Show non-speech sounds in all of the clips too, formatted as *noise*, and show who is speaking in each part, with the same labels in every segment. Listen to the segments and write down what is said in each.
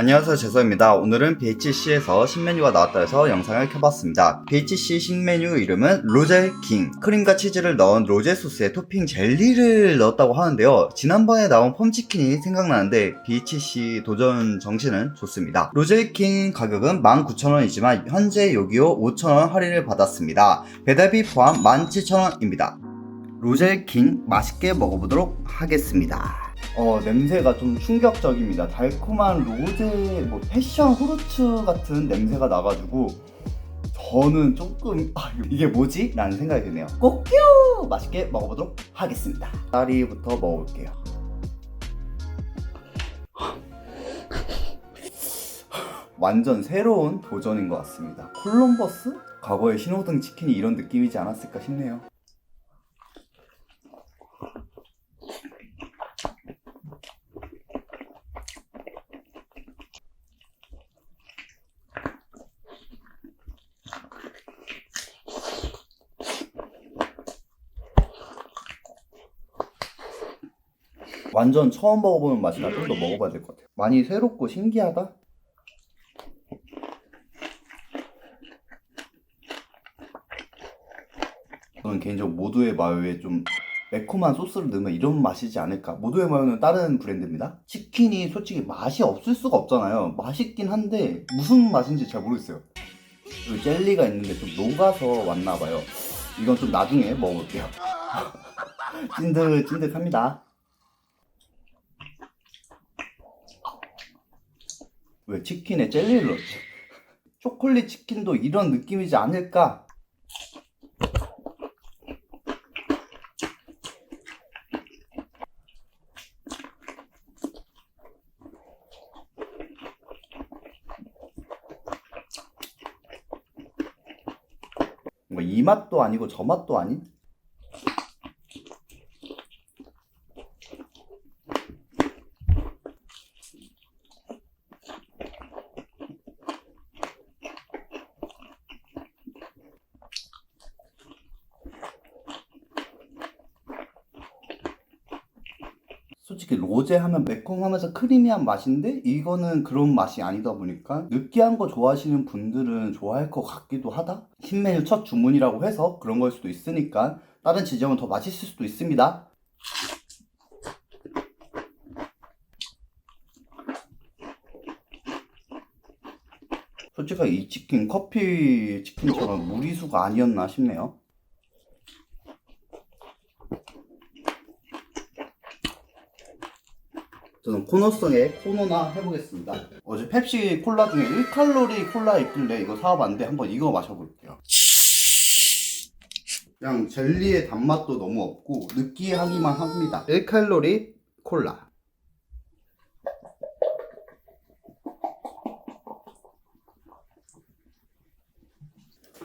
Speaker 1: 안녕하세요 재서입니다. 오늘은 BHC에서 신메뉴가 나왔다 해서 영상을 켜봤습니다. BHC 신메뉴 이름은 로제킹 크림과 치즈를 넣은 로제 소스에 토핑 젤리를 넣었다고 하는데요. 지난번에 나온 펌치킨이 생각나는데 BHC 도전 정신은 좋습니다. 로제킹 가격은 19,000원이지만 현재 요기요 5,000원 할인을 받았습니다. 배달비 포함 17,000원입니다. 로제킹 맛있게 먹어보도록 하겠습니다. 어, 냄새가 좀 충격적입니다. 달콤한 로제, 뭐, 패션 후르츠 같은 냄새가 나가지고, 저는 조금, 아, 이게 뭐지? 라는 생각이 드네요. 꼭요! 맛있게 먹어보도록 하겠습니다. 다리부터 먹어볼게요. 완전 새로운 도전인 것 같습니다. 콜럼버스? 과거의 신호등 치킨이 이런 느낌이지 않았을까 싶네요. 완전 처음 먹어보는 맛이라 좀 더 먹어봐야 될 것 같아요. 많이 새롭고 신기하다? 저는 개인적으로 모두의 마요에 좀 매콤한 소스를 넣으면 이런 맛이지 않을까. 모두의 마요는 다른 브랜드입니다. 치킨이 솔직히 맛이 없을 수가 없잖아요. 맛있긴 한데 무슨 맛인지 잘 모르겠어요. 그리고 젤리가 있는데 좀 녹아서 왔나 봐요. 이건 좀 나중에 먹어볼게요. *laughs* 찐득찐득합니다. 왜 치킨에 젤리를 넣지? 초콜릿 치킨도 이런 느낌이지 않을까? 뭐 이 맛도 아니고 저 맛도 아닌? 솔직히 로제 하면 매콤하면서 크리미한 맛인데 이거는 그런 맛이 아니다 보니까 느끼한 거 좋아하시는 분들은 좋아할 것 같기도 하다? 신메뉴 첫 주문이라고 해서 그런 걸 수도 있으니까 다른 지점은 더 맛있을 수도 있습니다. 솔직하게 이 치킨 커피 치킨처럼 무리수가 아니었나 싶네요. 저는 코너성의 코너나 해보겠습니다. 어제 펩시 콜라 중에 1칼로리 콜라 있길래 이거 사와봤는데 한번 이거 마셔볼게요. 그냥 젤리의 단맛도 너무 없고 느끼하기만 합니다. 1칼로리 콜라.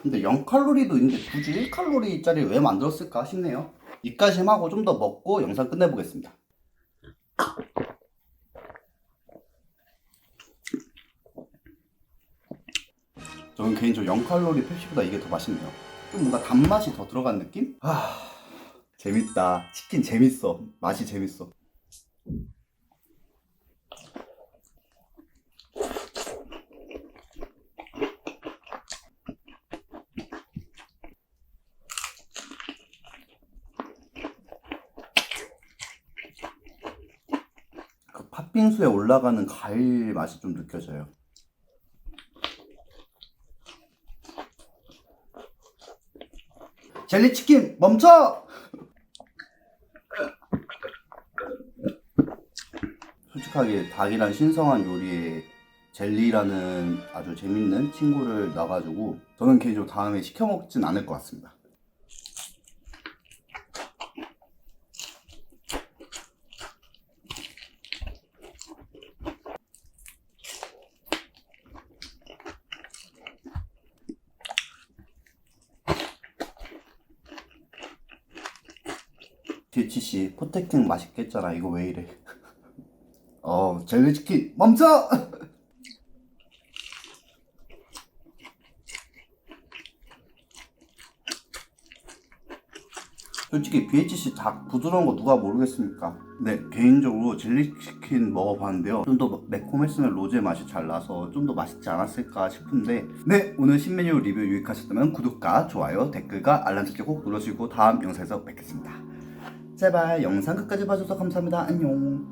Speaker 1: 근데 0칼로리도 있는데 굳이 1칼로리짜리 왜 만들었을까 싶네요. 이까지 하고 좀 더 먹고 영상 끝내보겠습니다. 저는 개인적으로 0칼로리 펩시보다 이게 더 맛있네요. 좀 뭔가 단맛이 더 들어간 느낌? 아, 재밌다. 치킨 재밌어. 맛이 재밌어. 그 팥빙수에 올라가는 과일 맛이 좀 느껴져요. 젤리 치킨 멈춰! 솔직하게 닭이란 신성한 요리에 젤리라는 아주 재밌는 친구를 놔가지고 저는 개인적으로 다음에 시켜 먹진 않을 것 같습니다. DHC 포테킹 맛있겠잖아 이거 왜 이래 *laughs* 어 젤리치킨 멈춰 *laughs*
Speaker 2: 솔직히 BHC 닭 부드러운 거 누가 모르겠습니까? 네, 개인적으로 젤리치킨 먹어봤는데요. 좀 더 매콤했으면 로제 맛이 잘 나서 좀 더 맛있지 않았을까 싶은데 네, 오늘 신메뉴 리뷰 유익하셨다면 구독과 좋아요, 댓글과 알람 설정 꼭 눌러주시고 다음 영상에서 뵙겠습니다. 제발 영상 끝까지 봐줘서 감사합니다. 안녕.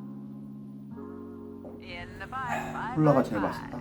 Speaker 2: 콜라가 제일. 맛있다.